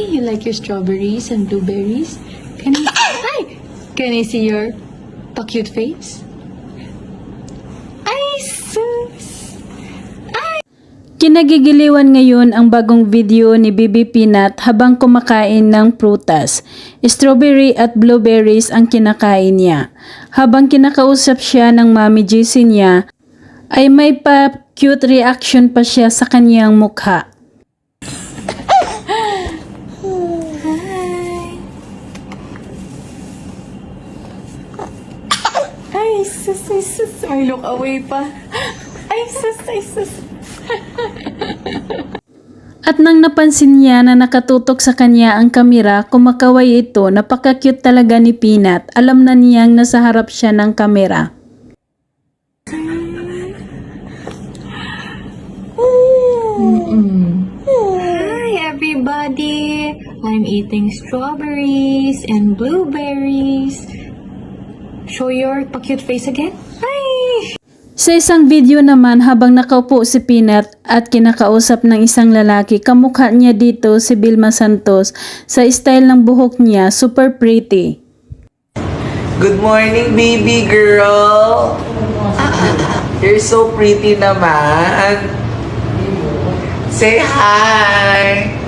You like your strawberries and blueberries? Can I Hi! Can I see your pa-cute face? Ay! Kinagigiliwan ngayon ang bagong video ni Bibi Peanut habang kumakain ng prutas. Strawberry at blueberries ang kinakain niya. Habang kinakausap siya ng Mami JC niya, ay may pa cute reaction pa siya sa kanyang mukha. Ay, sus, ay, sus. Ay, look away pa. Ay, sus, ay, sus. At nang napansin niya na nakatutok sa kanya ang kamera, kumakaway ito, napaka-cute talaga ni Peanut. Alam na niyang nasa harap siya ng kamera. Hi, everybody. I'm eating strawberries and blueberries. Show your pa-cute face again. Hi! Sa isang video naman habang nakaupo si Peanut at kinakausap ng isang lalaki, kamukha niya dito si Vilma Santos sa style ng buhok niya, super pretty. Good morning, baby girl. You're so pretty naman. Say hi.